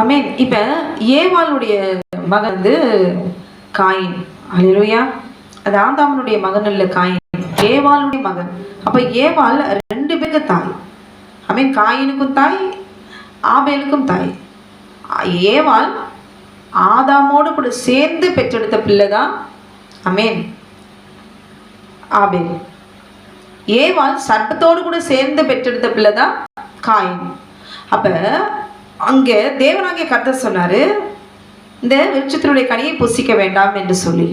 அமேன் இப்போ ஏவாளுடைய மகன் வந்து காயின். அலிலுயா அது ஆதாமனுடைய மகன் இல்லை காயின். ஏவாளுடைய மகன். அப்போ ஏவாள் ரெண்டு பேருக்கு தாய். அமீன் காயினுக்கும் தாய் ஆபேலுக்கும் தாய். ஏவாள் ஆதாமோடு கூட சேர்ந்து பெற்றெடுத்த பிள்ளை தான் அமேன் ஆபேல். ஏவாள் சட்டத்தோடு கூட சேர்ந்து பெற்றெடுத்த பிள்ளை தான் காயின். அப்போ அங்கே தேவனாகிய கர்த்தர் சொன்னார் இந்த வெளிச்சத்தினுடைய கனியை புசிக்க வேண்டாம் என்று சொல்லி.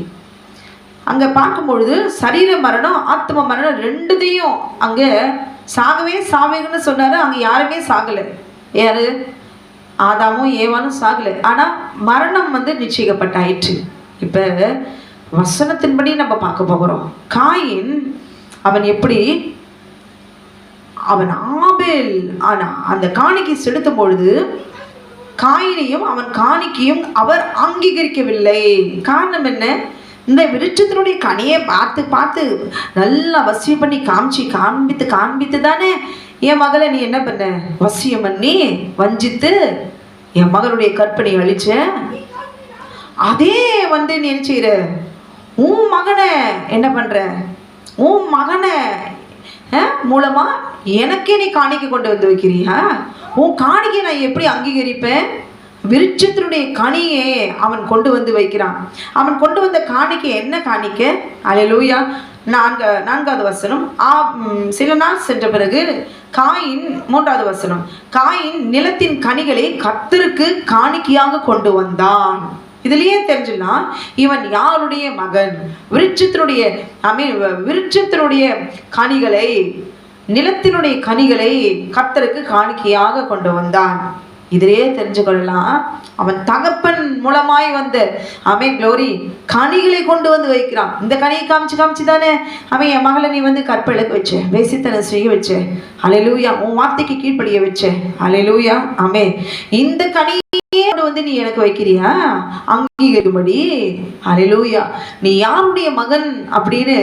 அங்கே பார்க்கும்பொழுது சரீர மரணம் ஆத்ம மரணம் ரெண்டுத்தையும் அங்கே சாகவே சாவேங்கன்னு சொன்னார் அங்கே யாருமே சாகலை. யாரு? ஆதாமும் ஏவானும் சாகலை. ஆனால் மரணம் வந்து நிச்சயிக்கப்பட்டாயிற்று. இப்போ வசனத்தின்படி நம்ம பார்க்க போகிறோம். காயின் அவன் எப்படி அவன் ஆபேல் ஆனா அந்த காணிக்கை செலுத்தும் பொழுது காயினையும் அவன் காணிக்கையும் அவர் அங்கீகரிக்கவில்லை. காரணம் என்ன? இந்த விருட்சத்தினுடைய கனியை பார்த்து பார்த்து நல்லா வசியம் பண்ணி காமிச்சு காண்பித்து காண்பித்து தானே. என் மகளை நீ என்ன பண்ண? வசியம் பண்ணி வஞ்சித்து என் மகளுடைய கற்பனை அழிச்ச? அதே வந்து நீ என்ன செய்கிற உன் மகனை என்ன பண்ற? உன் மகனை மூலமாக மூலமா எனக்கே நீ காணிக்கை கொண்டு வந்து வைக்கிறியா? உன் காணிக்கை நான் எப்படி அங்கீகரிப்பேன்? விருட்சத்தினுடைய கனியே அவன் கொண்டு வந்து வைக்கிறான். அவன் கொண்டு வந்த காணிக்கை என்ன காணிக்கை? அலையலூயா நான்கு நான்காவது வசனம். ஆ சில நாள் சென்ற பிறகு காயின் மூன்றாவது வசனம். காயின் நிலத்தின் கனிகளை கத்தருக்கு காணிக்கையாக கொண்டு வந்தான். இதுலயே தெரிஞ்சுலாம் இவன் யாருடைய மகன்? விருட்சத்தினுடைய ஐ மீன் விருட்சத்தினுடைய கனிகளை நிலத்தினுடைய கனிகளை கர்த்தருக்கு காணிக்கையாக கொண்டு வந்தான். இதிலே தெரிஞ்சு கொள்ளலாம் அவன் தகப்பன் மூலமாய் வந்த அவன் க்ளோரி கனிகளை கொண்டு வந்து வைக்கிறான். இந்த கனியை காமிச்சு காமிச்சு தானே அவன் என் மகளை நீ வந்து கற்பழுக்க வச்ச வேசித்தனை செய்ய வச்ச அலையிலூயா உன் வார்த்தைக்கு கீழ்ப்படிய வச்ச அலையிலூயா அமே இந்த கனி கொண்டு வந்து நீ எனக்கு வைக்கிறியா? அங்கீகரிக்கும்படி. அலையிலூயா நீ யாருடைய மகன் அப்படின்னு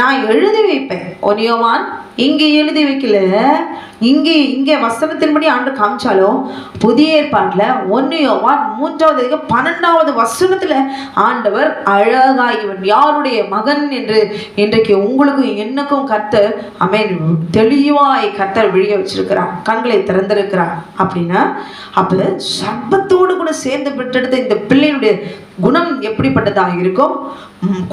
நான் எழுதி வைப்பேன். ஒனியோவான் இங்கே எழுதி வைக்கல. இங்கே இங்கே வசனத்தின்படி ஆண்டு காமிச்சாலும் புதிய ஏற்பாட்டில் ஒன்னியோவான் மூன்றாவது அதிகம் பன்னெண்டாவது வசனத்தில் ஆண்டவர் அழகா இவன் யாருடைய மகன் என்று இன்றைக்கு உங்களுக்கும் என்னக்கும் கர்த்தர் அமேன் தெளிவாய் கர்த்தர் விழிய வச்சிருக்கிறான் கண்களை திறந்திருக்கிறான் அப்படின்னா அப்போ சர்பத்தோடு கூட சேர்ந்து பெற்றெடுத்த இந்த பிள்ளையினுடைய குணம் எப்படிப்பட்டதாக இருக்கும்?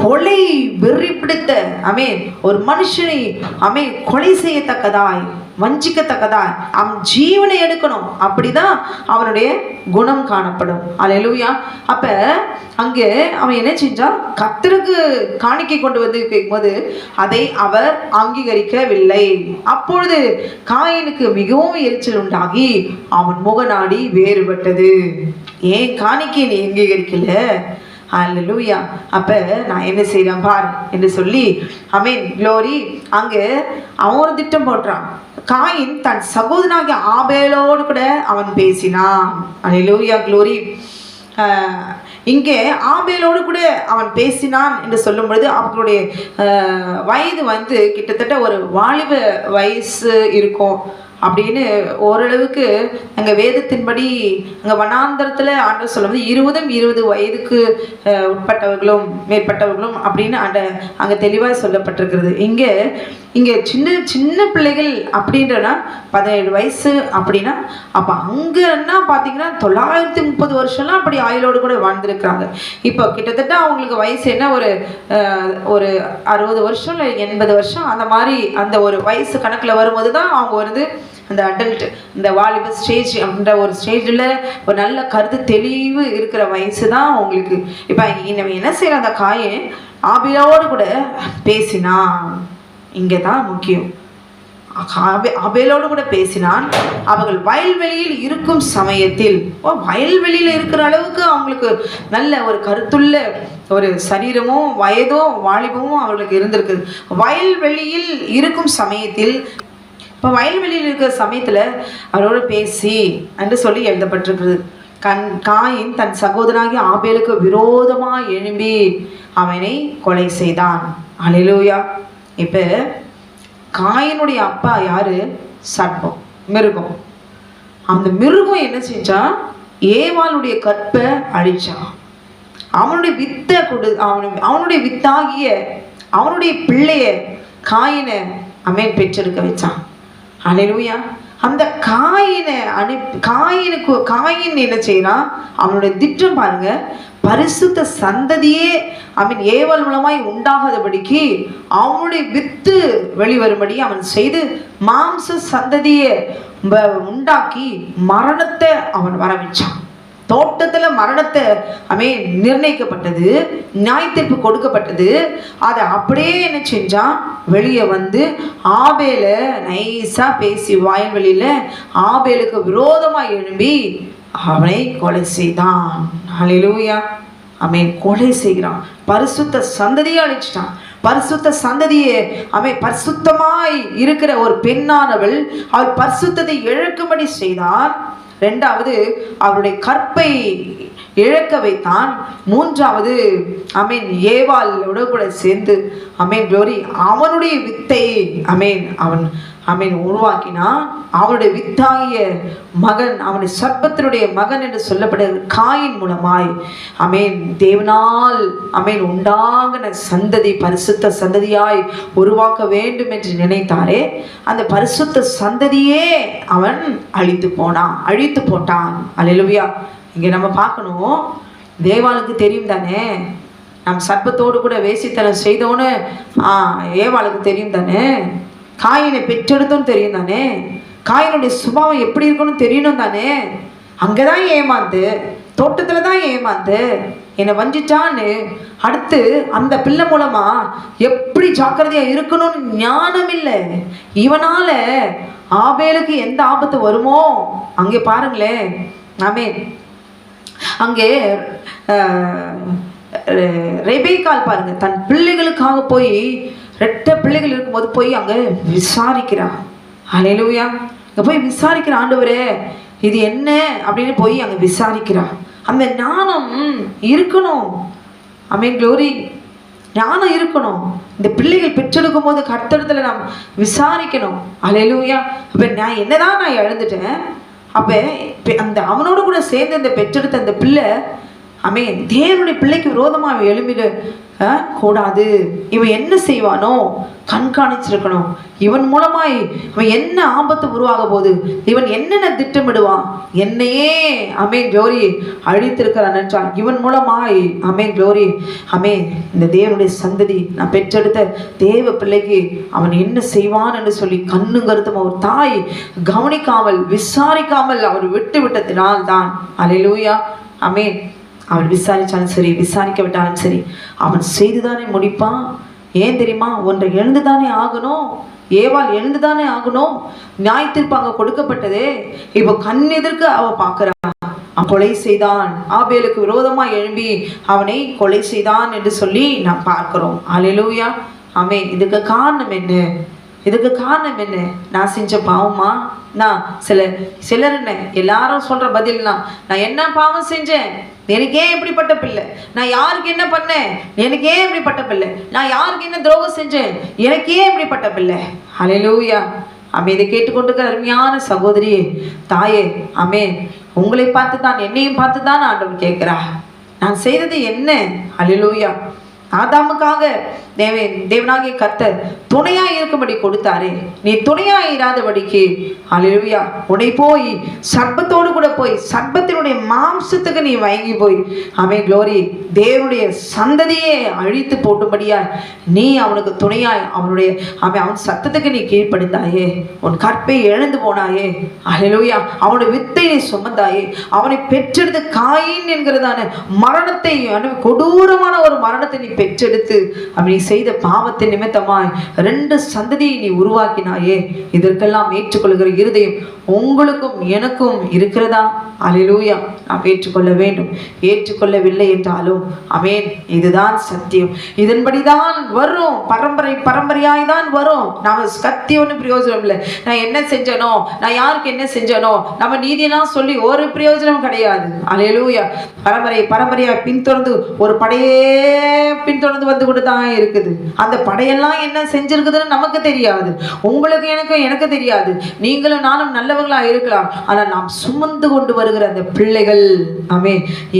கொலை வெறி பிடித்த அமே ஒரு மனுஷனை அமே கொலை செய்யத்தக்கதாய் வஞ்சிக்கத்தக்கதா. அவன் ஜீவனை எடுக்கணும். அப்படிதான் அவனுடைய குணம் காணப்படும். அல்லேலூயா அப்ப அங்கே அவன் என்ன செஞ்சான்? கத்தருக்கு காணிக்கை கொண்டு வந்து கேட்கும்போது அதை அவர் அங்கீகரிக்கவில்லை. அப்பொழுது காயினுக்கு மிகவும் எரிச்சல் உண்டாகி அவன் முகநாடி வேறுபட்டது. ஏன் காணிக்கை நீ அங்கீகரிக்கல? அல்லூயா அப்போ நான் என்ன செய்கிறேன் பார் என்று சொல்லி அமீன் க்ளோரி அங்கே அவன் ஒரு திட்டம் போடுறான் காயின் தன் சகோதரனாகிய ஆபேலோடு கூட அவன் பேசினான். அல்லூயா க்ளோரி இங்கே ஆபேலோடு கூட அவன் பேசினான் என்று சொல்லும் பொழுது அவர்களுடைய வயது வந்து கிட்டத்தட்ட ஒரு வாலிப வயசு இருக்கும். அப்படின்னு ஓரளவுக்கு அங்கே வேதத்தின்படி அங்கே வனாந்தரத்தில் ஆண்டவர் சொல்லும்போது இருபதும் இருபது வயதுக்கு உட்பட்டவர்களும் மேற்பட்டவர்களும் அப்படின்னு அந்த அங்கே தெளிவாக சொல்லப்பட்டிருக்கிறது. இங்கே இங்கே சின்ன சின்ன பிள்ளைகள் அப்படின்றனா பதினேழு வயசு அப்படின்னா அப்போ அங்கன்னா பார்த்தீங்கன்னா தொள்ளாயிரத்தி முப்பது வருஷம்லாம் அப்படி ஆயுளோடு கூட வாழ்ந்துருக்குறாங்க. இப்போ கிட்டத்தட்ட அவங்களுக்கு வயசு என்ன ஒரு ஒரு அறுபது வருஷம் இல்லை எண்பது வருஷம் அந்த மாதிரி அந்த ஒரு வயசு கணக்கில் வரும்போது தான் அவங்க வந்து அந்த அடல்ட் இந்த வாலிப ஸ்டேஜ் அப்படின்ற ஒரு ஸ்டேஜில் ஒரு நல்ல கருத்து தெளிவு இருக்கிற வயசு தான் அவங்களுக்கு இப்போ இவன் என்ன செய்யற அந்த காயை ஆபிலோடு கூட பேசினா இங்கே தான் முக்கியம் அபேலோடு கூட பேசினான் அவர்கள் வயல்வெளியில் இருக்கும் சமயத்தில் ஓ வயல்வெளியில் இருக்கிற அளவுக்கு அவங்களுக்கு நல்ல ஒரு கருத்துள்ள ஒரு சரீரமும் வயதும் வாலிபமும் அவர்களுக்கு இருந்திருக்குது. வயல்வெளியில் இருக்கும் சமயத்தில் இப்போ வயல்வெளியில் இருக்கிற சமயத்தில் அவரோட பேசி என்று சொல்லி எழுதப்பட்டிருக்கிறது. கண் காயின் தன் சகோதரனாகி ஆபேலுக்கு விரோதமாக எழும்பி அவனை கொலை செய்தான். அலிலூயா இப்போ காயினுடைய அப்பா யாரு? சர்ப்பம் மிருகம். அந்த மிருகம் என்ன செஞ்சான் ஏவாளுடைய கற்பை அழிச்சான் அவனுடைய வித்தை கொடு அவனு அவனுடைய வித்தாகிய அவனுடைய பிள்ளைய காயினை அமேன் பெற்றெடுக்க வச்சான். அலையிலுயா அந்த காயினை அனுப்பி காயினுக்கு காயின் என்ன செய்யறான் அவனுடைய திட்டம் பாருங்க. பரிசுத்த சந்ததியே ஐ மீன் ஏவல் மூலமாய் உண்டாகாதபடிக்கு அவனுடைய வித்து வெளிவரும்படி அவன் செய்து மாம்ச சந்ததியை வ- உண்டாக்கி மரணத்தை அவன் வரவிச்சான் தோட்டத்தில் மரணத்தை அமே நிர்ணயிக்கப்பட்டது நியாயத்தீர்ப்பு கொடுக்கப்பட்டது. அதை அப்படியே என்ன செஞ்சான் வெளியே வந்து ஆபேல நைஸாக பேசி வாய்வெளியில் ஆபேலுக்கு விரோதமாக எழும்பி அவனை கொலை செய்தான். ஹalleluya அவன் கொலை செய்கிறான். பரிசுத்த சந்ததியை அழிச்சிட்டான். பரிசுத்த சந்ததியை அவன் பரிசுத்தமாய் இருக்கிற ஒரு பெண்ணானவள் அவள் பரிசுத்தத்தை இழக்கும்படி செய்தான் ரெண்டாவது அவருடைய கற்பை இழக்க வைத்தான். மூன்றாவது அமீன் ஏவாளோட கூட சேர்ந்து அமேன் குளோரி அவனுடைய வித்தை அமீன் அவன் அவன் உருவாக்கினான் அவனுடைய வித்தாகிய மகன் அவனை சர்ப்பத்தினுடைய மகன் என்று சொல்லப்படுகிற காயின் மூலமாய். அமேன் தேவனால் அமேன் உண்டாகின சந்ததி பரிசுத்த சந்ததியாய் உருவாக்க வேண்டும் என்று நினைத்தாரே அந்த பரிசுத்த சந்ததியே அவன் அழித்து போனான் அழித்து போட்டான். அலையிலுவியா இங்கே நம்ம பார்க்கணும் தேவாளுக்கு தெரியும் தானே நம் சர்ப்பத்தோடு கூட வேசித்தனம் செய்தோன்னு ஆ ஏவாளுக்கு தெரியும் தானே காயினை பெற்றெடுத்தும் தெரியும் தானே? காயினுடைய சுபாவம் எப்படி இருக்குன்னு தெரியணும் தானே? அங்கே தான் ஏமாந்து தோட்டத்தில் தான் ஏமாந்து என்னை வஞ்சிச்சான்னு அடுத்து அந்த பிள்ளை மூலமா எப்படி ஜாக்கிரதையா இருக்கணும்னு ஞானம் இல்லை இவனால ஆபேலுக்கு எந்த ஆபத்து வருமோ? அங்கே பாருங்களேன். ஆமே அங்கே ரெபேக்கால் பாருங்க. தன் பிள்ளைகளுக்காக போய் ரெட்டை பிள்ளைகள் இருக்கும்போது போய் அங்கே விசாரிக்கிறான். அலையிலுயா அங்கே போய் விசாரிக்கிற ஆண்டவரே இது என்ன? அப்படின்னு போய் அங்கே விசாரிக்கிறான். அந்த ஞானம் இருக்கணும். அமேன் க்ளோரி ஞானம் இருக்கணும். இந்த பிள்ளைகள் பெற்றெடுக்கும் போது கர்த்தடத்தில் நாம் விசாரிக்கணும். அலையிலுயா அப்போ நான் என்னதான் நான் இழந்துட்டேன் அப்போ அந்த அவனோட கூட சேர்ந்து இந்த பெற்றெடுத்த அந்த பிள்ளை அமே தேவனுடைய பிள்ளைக்கு விரோதமாக எழும்பிட கூடாது. இவன் என்ன செய்வானோ? கண்காணிச்சிருக்கணும். இவன் மூலமாய் இவன் என்ன ஆபத்து உருவாக போகுது? இவன் என்னென்ன திட்டமிடுவான்? என்னையே அமேன் ஜோரி அழித்திருக்கிறான் என்றான். இவன் மூலமாய் அமேன் ஜோரி அமே இந்த தேவனுடைய சந்ததி நான் பெற்றெடுத்த தேவ பிள்ளைக்கு அவன் என்ன செய்வான் என்று சொல்லி கண்ணும் கருத்தும் அவர் தாய் கவனிக்காமல் விசாரிக்காமல் அவர் விட்டு விட்டதினால் தான் அலையிலூயா. அமேன். அவன் விசாரித்தாலும் சரி விசாரிக்க விட்டாலும் சரி அவன் செய்துதானே முடிப்பான்? ஏன் தெரியுமா? ஒன்றை எழுந்துதானே ஆகணும்? ஏவால் எழுந்துதானே ஆகணும்? நியாயத்தீர்ப்பு அங்க கொடுக்கப்பட்டதே. இப்போ கண் எதிர்க்க அவ பார்க்கறா. அவன் கொலை செய்தான். ஆபேலுக்கு விரோதமா எழும்பி அவனை கொலை செய்தான் என்று சொல்லி நாம் பார்க்கிறோம். அலையிலூயா அவன் இதுக்கு காரணம் என்ன? இதுக்கு காரணம் என்ன? நான் செஞ்ச பாவமா? நான் சில சிலர் என்ன எல்லாரும் சொல்ற பதில்னா நான் என்ன பாவம் செஞ்சேன்? எனக்கு ஏன் இப்படிப்பட்ட பிள்ளை. நான் யாருக்கு என்ன பண்ணேன்? எனக்கு ஏன் இப்படிப்பட்ட பிள்ளை. நான் யாருக்கு என்ன துரோகம் செஞ்சேன்? எனக்கு ஏன் இப்படிப்பட்ட பிள்ளை. ஹalleluya அமே இதை கேட்டுக்கொண்டிருக்கிற அருமையான சகோதரியே தாயே அமே உங்களை பார்த்து தான் என்னையும் பார்த்து தான் ஆண்டவன் கேட்குறா நான் செய்தது என்ன? அலிலூயா ஆதாமுக்காக தேவே தேவனாகிய கர்த்தர் துணையா இருக்கும்படி கொடுத்தாரே. நீ துணையா இராதபடிக்கு அலிலுயா உன்னை போய் சர்ப்பத்தோடு கூட போய் சர்ப்பத்தினுடைய மாம்சத்துக்கு நீ வாங்கி போய் அவன் க்ளோரி தேவனுடைய சந்ததியே அழித்து போட்டும்படியா நீ அவனுக்கு துணையாய் அவனுடைய அவன் அவன் சத்தத்துக்கு நீ கீழ்ப்படுத்தாயே உன் கற்பை இழந்து போனாயே. அலிலுயா அவனுடைய வித்தை நீ சுமந்தாயே. அவனை பெற்றெடுத்து காயின் என்கிறதான மரணத்தை கொடூரமான ஒரு மரணத்தை நீ பெற்றெடுத்து அப்படி செய்த பாவத்தின் நிமித்தமாய் ரெண்டு சந்ததியை நீ உருவாக்கினாயே. இதற்கெல்லாம் ஏற்றுக்கொள்கிற இருதயம் உங்களுக்கும் எனக்கும் இருக்கிறதா? அலிலூயா நாம் ஏற்றுக்கொள்ள வேண்டும். ஏற்றுக்கொள்ளவில்லை என்றாலும் அமேன் இதுதான் சத்தியம். இதன்படிதான் வரும். பரம்பரை பரம்பரையாய் தான் வரும். நாம கத்தி ஒன்றும் பிரயோஜனம் இல்லை. நான் என்ன செஞ்சனோ நான் யாருக்கு என்ன செஞ்சனோ நம்ம நீதியெல்லாம் சொல்லி ஒரு பிரயோஜனம் கிடையாது. அலையலூயா. பரம்பரை பரம்பரையா பின்தொடர்ந்து ஒரு படையே பின்தொடர்ந்து வந்து கொண்டு தான் இருக்குது. அந்த படையெல்லாம் என்ன செஞ்சிருக்குதுன்னு நமக்கு தெரியாது. உங்களுக்கு எனக்கு எனக்கு தெரியாது. நீங்களும் நானும் நல்லவர்களாக இருக்கலாம். ஆனால் நாம் சுமந்து கொண்டு வருகிற அந்த பிள்ளைகள் ஆமே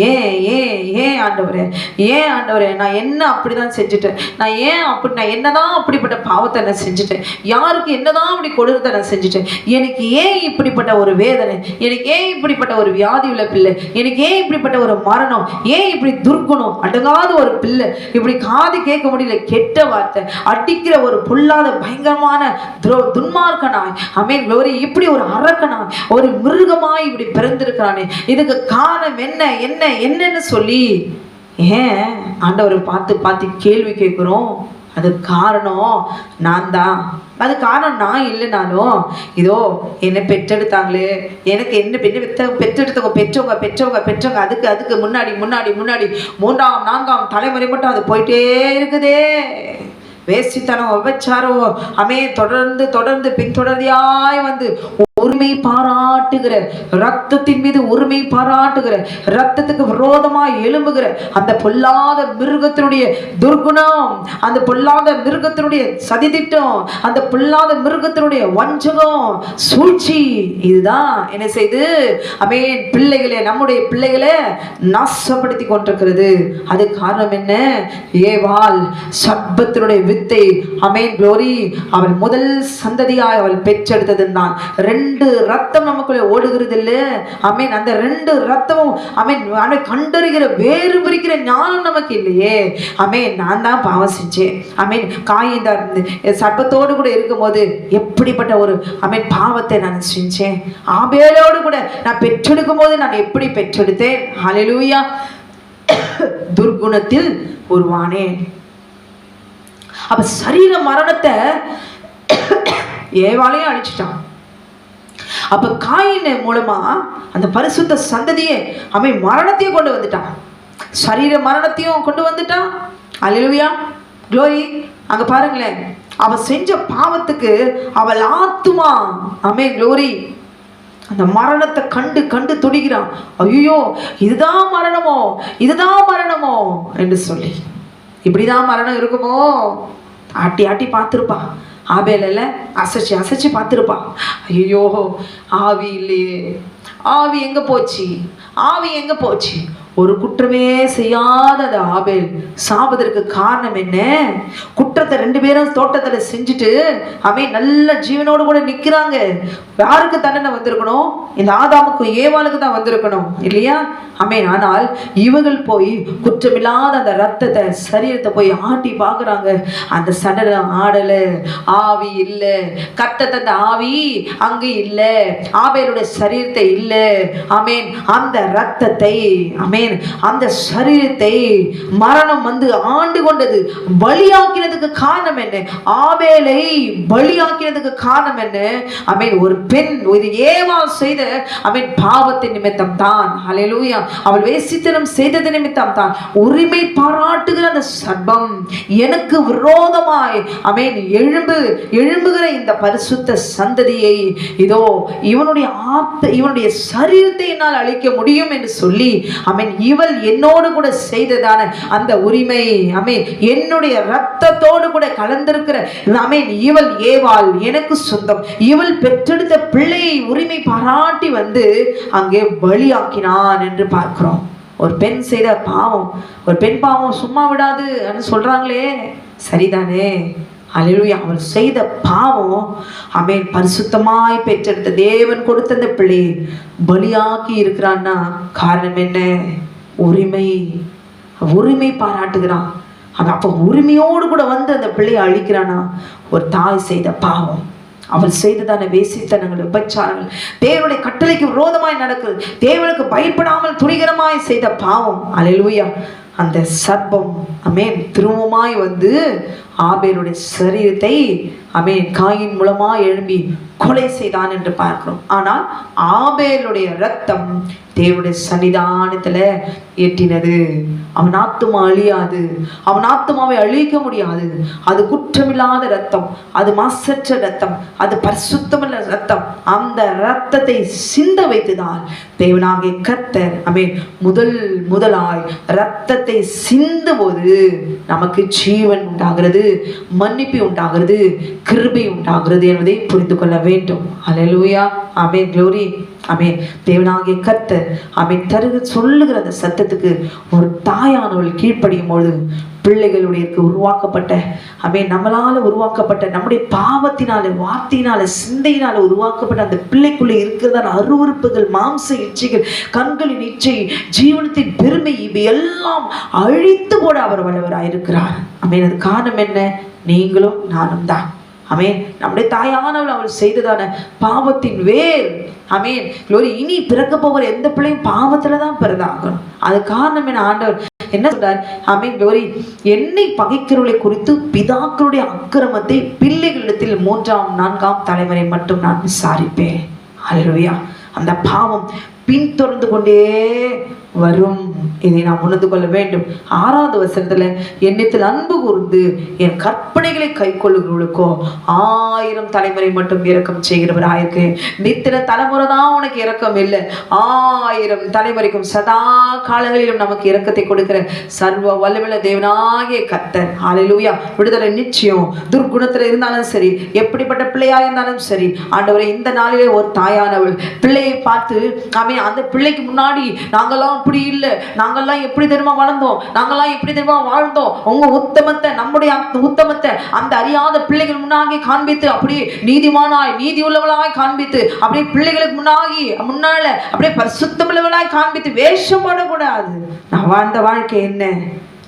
ஏன் ஏன் ஏன் ஆண்டவரே ஏன் ஆண்டவரே நான் என்ன அப்படிதான் செஞ்சுட்டேன். நான் ஏன் அப்படி நான் என்னதான் அப்படிப்பட்ட பாவத்தை நான் செஞ்சுட்டேன். யாருக்கு என்னதான் அப்படி கொடுத்த நான் செஞ்சுட்டேன். எனக்கு ஏன் இப்படிப்பட்ட ஒரு வேதனை? எனக்கு ஏன் இப்படிப்பட்ட ஒரு வியாதி உள்ள பிள்ளை? எனக்கு ஏன் இப்படிப்பட்ட ஒரு மரணம்? ஏன் இப்படி துர்க்குணம்? அடங்காத ஒரு பிள்ளை. இப்படி காது கேட்க முடியல கெட்ட வார்த்தை அடிக்கிற ஒரு பொல்லாத பயங்கரமான துரோ துன்மார்க்கனாய் அமேன் குளோரி இப்படி ஒரு அரக்கனாய் ஒரு மிருகமாய் இப்படி பிறந்திருக்கிறானே. இதுக்கு காரணம் என்ன என்ன என்னன்னு சொல்லி ஏன் ஆண்டவரை பார்த்து பார்த்து கேள்வி கேட்குறோம்? அது காரணம் நான் தான் அது காரணம் நான் இல்லைனாலும் இதோ என்னை பெற்றெடுத்தாங்களே. எனக்கு என்ன பெண்ணு பெற்ற பெற்றெடுத்தவங்க பெற்றவங்க பெற்றவங்க பெற்றவங்க அதுக்கு அதுக்கு முன்னாடி முன்னாடி முன்னாடி மூன்றாம் நான்காம் தலைமுறை மட்டும் அது போயிட்டே இருக்குதே. வேஷ்டித்தனம் விபச்சாரம் அமே தொடர்ந்து தொடர்ந்து பின்தொடர்தியாய் வந்து உரிமை பாராட்டுகிற ரத்தத்தின் மீது உரிமை பாராட்டுகிற ரத்தத்துக்கு விரோதமாய் எழும்புகிற அந்த பொல்லாத மிருகத்தினுடைய துர்குணம் அந்த பொல்லாத மிருகத்தினுடைய சதித்திட்டம் அந்த பொல்லாத மிருகத்தினுடைய வஞ்சகம் சூழ்ச்சி இதுதான். என்ன செய்து? அமேன். பிள்ளைகளை நம்முடைய பிள்ளைகளை நாசப்படுத்தி கொண்டிருக்கிறது. அது காரணம் என்ன? ஏவாள் சர்பத்தினுடைய வித்தை. அமேன். குளோரி. அவள் முதல் சந்ததியாய் அவள் பெற்றெடுத்தது தான் ரெண்டு ரெண்டு ரத்தம் நமக்குள்ளே ஓடுகிறது இல்ல அமேன் அந்த ரெண்டு ரத்தமும் அமீன் அவனை கண்டறிகிற வேறு பிரிக்கிற ஞானம் நமக்கு இல்லையே. அமீன் நான் தான் பாவம் செஞ்சேன். அமீன் காயந்தா இருந்து சர்ப்பத்தோடு கூட இருக்கும்போது எப்படிப்பட்ட ஒரு அமேன் பாவத்தை நான் செஞ்சேன். ஆபேலோடு கூட நான் பெற்றெடுக்கும் போது நான் எப்படி பெற்றெடுத்தேன்? அலிலூயா துர்குணத்தில் உருவானேன். அப்ப சரீர மரணத்தை ஏவாலையும் அழிச்சிட்டான். அப்ப காயின் மூலமா அந்த பரிசுத்த சந்ததியே அவன் மரணத்தையும் கொண்டு வந்துட்டான். சரீர மரணத்தையும் கொண்டு வந்துட்டான். அல்லேலூயா க்ளோரி அங்க பாருங்களேன். அவ செஞ்ச பாவத்துக்கு அவள் ஆத்துமா. அமே க்ளோரி அந்த மரணத்தை கண்டு கண்டு துடிக்கிறான். ஐயோ இதுதான் மரணமோ? இதுதான் மரணமோ? என்று சொல்லி. இப்படிதான் மரணம் இருக்குமோ? ஆட்டி ஆட்டி பார்த்துருப்பான் ஆபேலில் அசைச்சு அசைச்சு பார்த்துருப்பான் ஐயோ ஆவி இல்லையே. ஆவி எங்கே போச்சு? ஆவி எங்கே போச்சு? ஒரு குற்றமே செய்யாத அந்த ஆபேல். சாவதற்கு காரணம் என்ன? குற்றத்தை ரெண்டு பேரும் தோட்டத்தில் செஞ்சுட்டு அவன் நல்ல ஜீவனோடு கூட நிற்கிறாங்க யாருக்கு தண்டனை வந்திருக்கணும்? இந்த ஆதாமுக்கும் ஏவாளுக்கு தான் வந்திருக்கணும் இல்லையா? அமேன் ஆனால் இவர்கள் போய் குற்றமில்லாத அந்த ரத்தத்தை சரீரத்தை போய் ஆட்டி பார்க்குறாங்க. அந்த சடலம் ஆடலை ஆவி இல்லை. கத்த தந்த ஆவி அங்கே இல்லை. ஆபேலுடைய சரீரத்தை இல்லை. அமேன் அந்த ரத்தத்தை அமேன் அந்த சரீரத்தை மரணம் வந்து ஆண்டு கொண்டது பலியாக்கினதுக்கு காரணம் என்ன? ஆபேலை பலியாக்கினதுக்கு காரணம் என்ன? அமேன் ஒரு பெண் இது ஏவா செய்த அமீன் பாவத்தின் நிமித்தம் தான் அலையலூயா அவள் வேசித்தனம் செய்தது நிமித்தம் தான் உரிமை பாராட்டுகிற அந்த சர்பம் எனக்கு விரோதமாய் அமேன் எழும்பு எழும்புகிற இந்த பரிசுத்த சந்ததியை இதோ இவனுடைய ஆத்த இவனுடைய சரீரத்தை என்னால் அழிக்க முடியும் என்று சொல்லி அமீன் இவள் என்னோடு கூட செய்ததான அந்த உரிமை அமீன் என்னுடைய ரத்தத்தோடு கூட கலந்திருக்கிற அமேன் இவள் ஏவாள் எனக்கு சொந்தம். இவள் பெற்றெடுத்த பிள்ளையை உரிமை பாராட்டி வந்து அங்கே பலியாக்கினான் என்று பார்க்கிறோம். ஒரு பெண் செய்த பாவம். ஒரு பெண் பாவம் சும்மா விடாது சொல்றாங்களே. சரிதானே. அல்லேலூயா அவள் செய்த பாவம் அமேன் பரிசுத்தமாய் பெற்றெடுத்த தேவன் கொடுத்த அந்த பிள்ளையை பலியாக்கி இருக்கிறான்னா காரணம் என்ன? உரிமை. உரிமை பாராட்டுகிறான். அவன் அப்போ உரிமையோடு கூட வந்து அந்த பிள்ளையை அழிக்கிறானா? ஒரு தாய் செய்த பாவம். அவள் செய்ததான வேசித்தனங்கள் விபச்சாரங்கள் தேவனுடைய கட்டளைக்கு விரோதமாய் நடக்குது. தேவனுக்கு பயப்படாமல் துணிகரமாய் செய்த பாவம். அலையிலூயா. அந்த சர்ப்பம் அமேன் திரும்பமாய் வந்து ஆபேருடைய சரீரத்தை அமேன் காயின் மூலமாக எழும்பி கொலை செய்தான் என்று பார்க்கிறோம். ஆனால் ஆபேலுடைய ரத்தம் தேவனுடைய சன்னிதானத்துல எட்டினது அவன் ஆத்துமா அழியாது. அவன் ஆத்துமாவை அழிக்க முடியாது. அது குற்றமில்லாத ரத்தம் அது மாசற்ற ரத்தம் அது பரிசுத்தமுள்ள ரத்தம் அந்த ரத்தத்தை சிந்த வைத்துதான் தேவனாகிய கர்த்தர் அமேன் முதல் முதலாய் ரத்தத்தை சிந்தும் போது நமக்கு ஜீவன் உண்டாகிறது மன்னிப்பு உண்டாகிறது கிருபை உண்டாகிறது என்பதை புரிந்து கொள்ள வேண்டும். அலுவயா அமேன் க்ளோரி அமே தேவனாகிய கத்த அமேன் தருக சொல்லுகிற அந்த சத்தத்துக்கு ஒரு தாயானவள் கீழ்ப்படியும் பொழுது பிள்ளைகளுடைய உருவாக்கப்பட்ட அமே நம்மளால உருவாக்கப்பட்ட நம்முடைய பாவத்தினால வார்த்தையினால சிந்தையினால உருவாக்கப்பட்ட அந்த பிள்ளைக்குள்ளே இருக்கிறதான அருவருப்புகள் மாம்ச இச்சைகள் கண்களின் இச்சை ஜீவனத்தின் பெருமை இவை எல்லாம் அழித்து போட அவர் வல்லவராயிருக்கிறார். அமேன் அது காரணம் என்ன? நீங்களும் நானும் தான் அமேன் நம்முடைய தாயானவள் அவள் செய்ததான பாவத்தின் வேர். அமேன் க்ளோரி இனி பிறக்க போகிற எந்த பிள்ளையும் பாவத்துல தான் பிறந்தாகணும். அது காரணம் என ஆண்டவர் என்ன சொல்றார்? அமேன் லோரி என்னை பகைக்கிறவர்களை குறித்து பிதாக்களுடைய அக்கிரமத்தை பிள்ளைகளிடத்தில் மூன்றாம் நான்காம் தலைமுறை மட்டும் நான் விசாரிப்பேன். அல்லேலூயா அந்த பாவம் பின்தொடர்ந்து கொண்டே வரும். இதை நாம் உணர்ந்து கொள்ள வேண்டும். ஆறாவது வசனத்துல என்னத்தில் அன்பு கூர்ந்து என் கற்பனைகளை கை கொள்ளுகிறவர்களுக்கோ ஆயிரம் தலைமுறை மட்டும் இறக்கம் செய்கிறவராயிருக்கிறேன். நித்திர தலைமுறை தான் உனக்கு இறக்கம் இல்லை. ஆயிரம் தலைமுறைக்கும் சதா காலங்களிலும் நமக்கு இறக்கத்தை கொடுக்கிற சர்வ வல்லவல தேவனாகிய கத்தர் ஆலையிலூயா விடுதலை நிச்சயம். துர்குணத்துல இருந்தாலும் சரி எப்படிப்பட்ட பிள்ளையா இருந்தாலும் சரி ஆண்டவரை இந்த நாளிலே ஒரு தாயானவள். பிள்ளையை பார்த்து ஆமே அந்த பிள்ளைக்கு முன்னாடி நாங்களும் அப்படி இல்லை. நாங்கள்லாம் எப்படி தெரியுமா வளர்ந்தோம்? நாங்கள்லாம் எப்படி தெரியுமா வாழ்ந்தோம்? உங்க உத்தமத்தை நம்முடைய உத்தமத்தை அந்த அறியாத பிள்ளைகள் முன்னாகி காண்பித்து அப்படியே நீதிமானாய் நீதி உள்ளவளாய் காண்பித்து அப்படியே பிள்ளைகளுக்கு முன்னாகி முன்னால அப்படியே பரிசுத்தமுள்ளவளாய் காண்பித்து வேஷம் போடக்கூடாது நான் வாழ்ந்த வாழ்க்கை என்ன?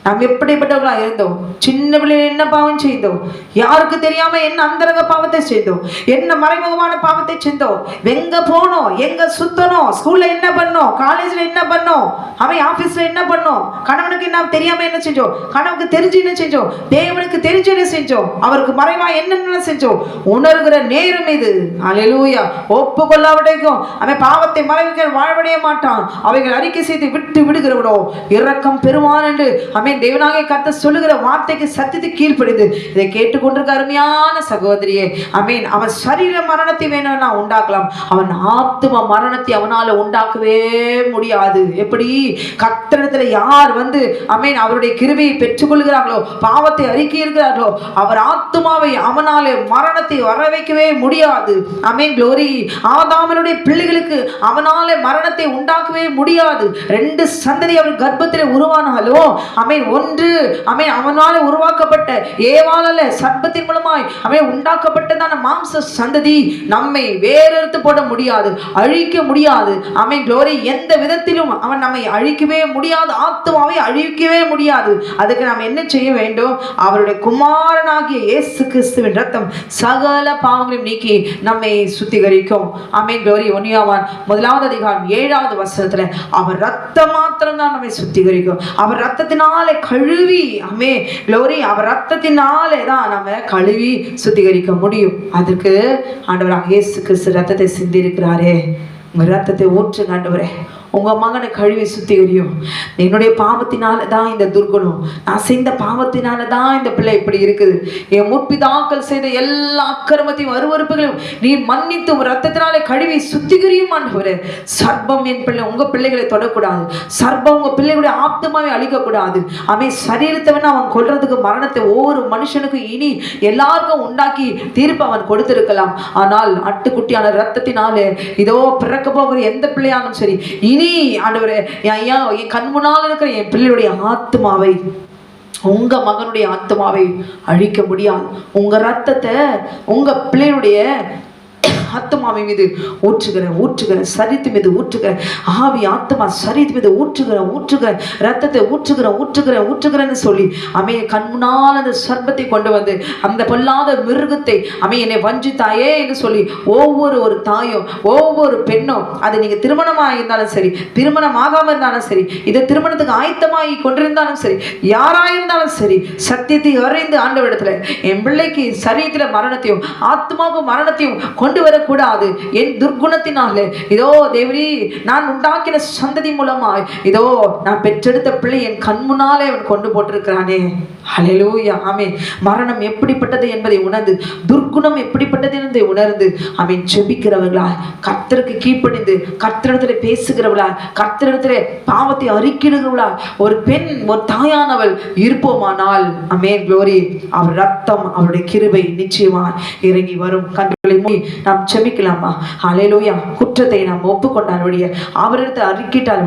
நாம் எப்படிப்பட்டவர்களா இருந்தோம்? சின்ன பிள்ளைகள் என்ன பாவம் செய்தோம்? யாருக்கு தெரியாம என்ன அந்தரங்க பாவத்தை செய்தோம்? என்ன மறைமுகமான பாவத்தை செய்தோம் எங்க போனோம்? எங்க சுத்தணும் ஸ்கூல்ல என்ன பண்ணோம்? காலேஜ்ல என்ன பண்ணோம்? அவன் ஆபீஸ்ல என்ன பண்ணோம்? கணவனுக்கு என்ன தெரியாம என்ன செஞ்சோம்? கணவனுக்கு தெரிஞ்சு என்ன செஞ்சோம்? தேவனுக்கு தெரிஞ்சு என்ன செஞ்சோம்? அவருக்கு மறைவா என்னென்ன செஞ்சோம்? உணர்கிற நேரம் இது. அலையூயா ஒப்பு கொள்ளாவிடைக்கும் அவன் பாவத்தை மறைவிக்க வாழ்வடைய மாட்டான். அவைகள் அறிக்கை செய்து விட்டு விடுகிறவனோ? இரக்கம் பெறுவான் என்று அவன் தேவனாகிய கர்த்த சொல்லுகிற வார்த்தைக்கு சத்தியத்தை கீழ்ப்படுது இதை கேட்டுக்கொண்டிருக்க அருமையான சகோதரியே அமீன் அவன் சரீர மரணத்தை வேணும்னா உண்டாக்கலாம். அவன் ஆத்தும மரணத்தை அவனால உண்டாக்கவே முடியாது. எப்படி? கத்திரத்துல யார் வந்து அமீன் அவருடைய கிருபையை பெற்றுக்கொள்கிறார்களோ பாவத்தை அறிக்கை இருக்கிறார்களோ அவர் ஆத்துமாவை அவனால மரணத்தை வர வைக்கவே முடியாது. அமீன் குளோரி ஆதாமனுடைய பிள்ளைகளுக்கு அவனால மரணத்தை உண்டாக்கவே முடியாது. ரெண்டு சந்ததி அவர் கர்ப்பத்திலே உருவானாலும் அமீன் ஒன்று. அவை அவனால உருவாக்கப்பட்ட ஏவாளல சர்ப்பத்தின் மூலமாய் அமீன் உண்டாக்கப்பட்டதான மாம்ச சந்ததி நம்மை வேறெடுத்து போட முடியாது அழிக்க முடியாது. அமீன் க்ளோரி எந்த விதத்திலும் அவன் நம்மை அழிக்கவே முடியாது ஆத்மாவை அழிக்கவே முடியாது. அதுக்கு நாம் என்ன செய்ய வேண்டும்? அவருடைய குமாரனாகிய இயேசு கிறிஸ்துவின் ரத்தம் சகல பாவங்களையும் நீக்கி நம்மை சுத்திகரிக்கும். அமே க்ளோரி ஒன்னியாவான் முதலாவது அதிகாரம் ஏழாவது வசனத்துல அவர் ரத்தம் மாத்திரம்தான் நம்மை சுத்திகரிக்கும். அவர் ரத்தத்தினால கழுவி. அமே லோரி அவர் ரத்தத்தினாலே தான் நம்ம கழுவி சுத்திகரிக்க முடியும். அதுக்கு ஆண்டவராக இயேசு கிறிஸ்து ரத்தத்தை சிந்தி இருக்கிறாரே உங்க ரத்தத்தை ஊற்று ஆண்டவரே. உங்கள் மகனை கழுவி சுத்திகரியும் என்னுடைய பாவத்தினால தான் இந்த துர்குணம் நான் செய்த பாவத்தினால தான் இந்த பிள்ளை இப்படி இருக்குது. என் முற்பிதாக்கள் செய்த எல்லா அக்கிரமத்தையும் அருவறுப்புகளையும் நீ மன்னித்து ரத்தத்தினாலே கழுவி சுத்திகரியும் ஆண்டவரே. சர்ப்பம் என் பிள்ளை உங்கள் பிள்ளைகளை தொடக்கூடாது. சர்ப்பம் உங்கள் பிள்ளைகளுடைய ஆப்தமாவே அழிக்கக்கூடாது. அவன் சரீரத்தை வேணா அவன் கொள்றதுக்கு மரணத்தை ஒவ்வொரு மனுஷனுக்கும் இனி எல்லாருக்கும் உண்டாக்கி தீர்ப்பு அவன் கொடுத்திருக்கலாம். ஆனால் அட்டுக்குட்டியான ரத்தத்தினாலே இதோ பிறக்க போகிற எந்த பிள்ளையானும் சரி இனி ஆண்டவரே ஐயா என் கண் முன்னால் இருக்கிற என் பிள்ளையுடைய ஆத்மாவை உங்க மகனுடைய ஆத்மாவை அழிக்க முடியாது. உங்க ரத்தத்தை உங்க பிள்ளையுடைய ஆத்மாவை மீது ஊற்றுகிறேன் ஊற்றுகிறேன் சரித்து மீது ஊற்றுகிற ஆவி ஆத்மா சரித்து மீது ஊற்றுகிற ஊற்றுகிற ரத்தத்தை ஊற்றுகிறேன் ஊற்றுகிற ஊற்றுகிறன்னு சொல்லி அமைய கண்முன்னால் அந்த சர்பத்தை கொண்டு வந்து அந்த பொல்லாத மிருகத்தை அமைய என்னை வஞ்சித்தாயே என்று சொல்லி ஒவ்வொரு ஒரு தாயும் ஒவ்வொரு பெண்ணும் அது நீங்கள் திருமணமாக இருந்தாலும் சரி திருமணம் ஆகாமல் இருந்தாலும் சரி இதை திருமணத்துக்கு ஆயத்தமாகி கொண்டிருந்தாலும் சரி யாராயிருந்தாலும் சரி சத்தியத்தை அறிந்து ஆண்டவரிடத்தில் என் பிள்ளைக்கு சரீரத்தில் மரணத்தையும் ஆத்மாவுக்கு மரணத்தையும் கொண்டு வர விடக்கூடாது. என் துர்குணத்தினாலே இதோ தேவரி நான் உண்டாக்கின சந்ததி மூலமாய் இதோ நான் பெற்றெடுத்த பிள்ளை என் கண் முன்னாலே அவன் கொண்டு போட்டிருக்கிறானே. அலையலூயா ஆமென். மரணம் எப்படிப்பட்டது என்பதை உணர்ந்து துர்க்குணம் எப்படிப்பட்டது என்பதை உணர்ந்து அவன் செபிக்கிறவர்களா கர்த்தருக்கு கீழ்ப்படிந்து கர்த்தரிடத்தில் பேசுகிறவளா கர்த்தரிடத்தில் பாவத்தை அறிக்கிடுகிறவளா ஒரு பெண் ஒரு தாயானவள் இருப்போமானால் அமேன் குளோரி அவர் ரத்தம் அவருடைய கிருபை நிச்சயமா இறங்கி வரும். கண்களை மூடி நாம் ஜெபிக்கலாமா ஹalleluya. குற்றத்தை நாம் ஒப்புக்கொண்டால் ஒழிய அவரிடத்தை அறிக்கிட்டால்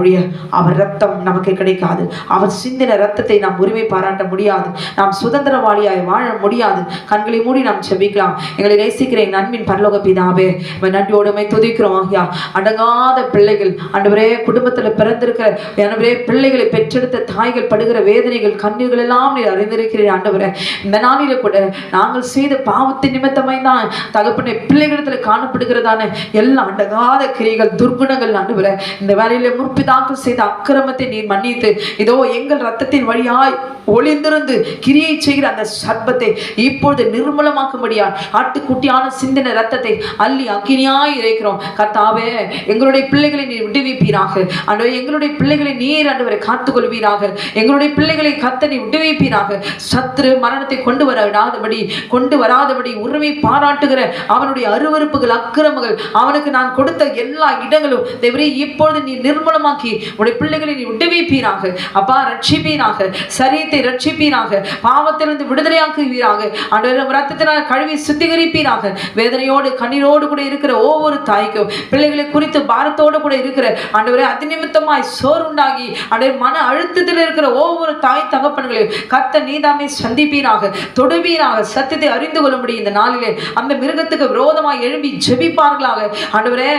அவர் ரத்தம் நமக்கு கிடைக்காது. அவர் சிந்தின ரத்தத்தை நாம் உரிமை பாராட்ட முடியாது. நாம் சுதந்திரவாளியாய் வாழ முடியாது. கண்களை மூடி நாம் ஜெபிக்கலாம் எங்களை நேசிக்கிற என் பரலோக பிதாவே நன்றியோடுமை துதிக்கிறோம் ஆகியா. அடங்காத பிள்ளைகள் அன்றுவரே குடும்பத்துல பிறந்திருக்கிற அன்றுவரே பிள்ளைகளை பெற்றெடுத்த தாய்கள் படுகிற வேதனைகள் கண்ணீர்கள் எல்லாம் நீர் அறிந்திருக்கிறீர் ஆண்டவரே. இந்த நாளில கூட நாங்கள் செய்த பாவத்தின் நிமித்தமாய் தான் தகப்பனை பிள்ளைகளிடத்துல காணப்படுகிறதான எல்லா அண்டகாத கிரிகள் துர்குணங்கள் ஆண்டவரே இந்த வேலையில முற்பிதாக்கள் செய்த அக்கிரமத்தை நீர் மன்னித்து இதோ எங்கள் ரத்தத்தின் வழியாய் ஒளிந்திருந்து கிரியை செய்கிற அந்த சர்பத்தை இப்பொழுது நிர்மூலமாக்கும்படியா ஆட்டுக்குட்டியான சிந்தின ரத்தத்தை அள்ளி அக்கினியாய் இறைக்கிறோம். கர்த்தாவே எங்களுடைய பிள்ளைகளை நீர் விடுவிப்பீராக. ஆண்டவரே எங்களுடைய பிள்ளைகளை நீர் அன்றுவரை காத்துக்கொள்வீராக. எங்களுடைய பிள்ளைகளை கத்தனை விடுவிப்பீராக. சத்ரு மரணத்தை கொண்டு வர விடாதபடி கொண்டு வராதபடி உரிமை பாராட்டுகிற அவனுடைய அருவருப்புகள் அக்கிரமங்கள் அவனுக்கு நான் கொடுத்த எல்லா இடங்களும் தேவரே இப்பொழுது நீ நிர்மூலமாக்கி உடைய பிள்ளைகளை நீ விடுவிப்பீராக. அப்பா ரட்சிப்பீராக சரியத்தை ரட்சிப்பீராக பாவத்திலிருந்து விடுதலையாக்குவீராக. ஆண்டவர் ரத்தத்தினால் கழுவி சுத்திகரிப்பீராக. வேதனையோடு கண்ணீரோடு கூட இருக்கிற ஒவ்வொரு தாய்க்கும் பிள்ளைகளை குறித்து பாரத்தோடு கூட இருக்கிற ஆண்டவரே அதிநிமித்தமாய் சோர்வுண்டாகி ஆண்டவர் மன அழுத்தத்தில் இருக்கிற ஒவ்வொரு தாய் தகப்பன்களையும் கத்த நீதாமே சந்திப்பீராக தொடுவீராக சத்தியத்தை அறிந்து கொள்ளும்படி இந்த நாளிலே அந்த மிருகத்துக்கு விரோதமாக எழும்பி ஜெபிப்பார்களாக. ஆண்டவரே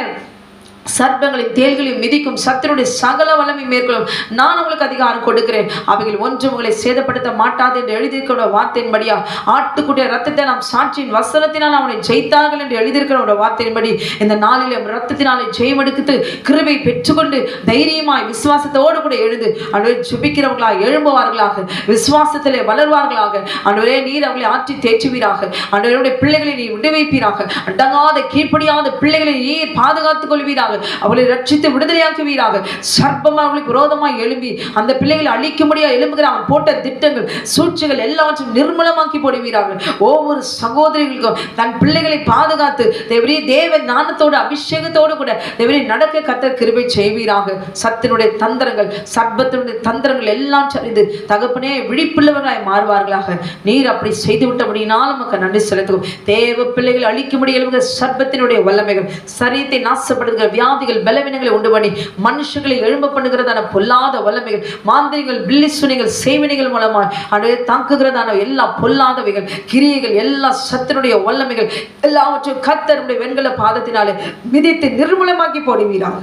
சர்ப்பங்களின் தேல்களையும் மிதிக்கும் சத்தினுடைய சகல வல்லமை மேற்கொள்ளும். நான் உங்களுக்கு அதிகாரம் கொடுக்கிறேன். அவைகள் ஒன்று உங்களை சேதப்படுத்த மாட்டாது என்று எழுதியிருக்கிற வார்த்தையின்படியா? ஆட்டுக்குடைய ரத்தத்தை நாம் சாட்சியின் வசனத்தினால் அவனை ஜெயித்தார்கள் என்று எழுதியிருக்கிற ஒரு வார்த்தையின்படி இந்த நாளில் ரத்தத்தினாலே ஜெயமெடுத்து கிருபை பெற்றுக்கொண்டு தைரியமாய் விசுவாசத்தோடு கூட எழுந்து அன்றுவரே ஜெபிக்கிறவர்களாக எழும்புவார்களாக விசுவாசத்திலே வளர்வார்களாக அன்றுவரே நீர் அவர்களை ஆற்றி தேற்றுவீராக அன்றுவருடைய பிள்ளைகளை நீ விடுவிப்பீராக அடங்காத கீழ்ப்படியாத பிள்ளைகளை நீர் பாதுகாத்துக் கொள்வீராக அவளை ரட்சித்து விடுதலையாக்குவீராக. சர்ப்பமாக அவளுக்கு விரோதமாக எழும்பி அந்த பிள்ளைகளை அழிக்கும்படியா எழும்புகிற அவன் போட்ட திட்டங்கள் சூழ்ச்சிகள் எல்லாவற்றையும் நிர்மூலமாக்கி போடுவீராக. ஒவ்வொரு சகோதரிகளுக்கும் தன் பிள்ளைகளை பாதுகாத்து தேவரி தேவ ஞானத்தோடு அபிஷேகத்தோடு கூட தேவரி நடக்க கத்த கிருபை செய்வீராக. சத்தினுடைய தந்திரங்கள் சர்ப்பத்தினுடைய தந்திரங்கள் எல்லாம் சரிந்து தகப்பனே விழிப்புள்ளவர்களாய் மாறுவார்களாக. நீர் அப்படி செய்து விட்டபடினால் நமக்கு நன்றி செலுத்துவோம். தேவ பிள்ளைகள் அழிக்கும்படி எழுவுகிற சர்ப்பத்தினுடைய வல்லமைகள் சரியத்தை நாசப்படுகிற வியாதிகள் பலவீனங்களை உண்டு பண்ணி மனுஷர்களை எழும்ப பண்ணுகிறதான பொல்லாத வல்லமைகள் மாந்திரிகள் பில்லி சுனிகள் சேவனைகள் மூலமாக அடைய தாக்குகிறதான எல்லா பொல்லாதவைகள் கிரியைகள் எல்லா சத்தினுடைய வல்லமைகள் எல்லாவற்றையும் கத்தருடைய வெண்கல பாதத்தினாலே மிதித்து நிர்மூலமாக்கி போடுவீராக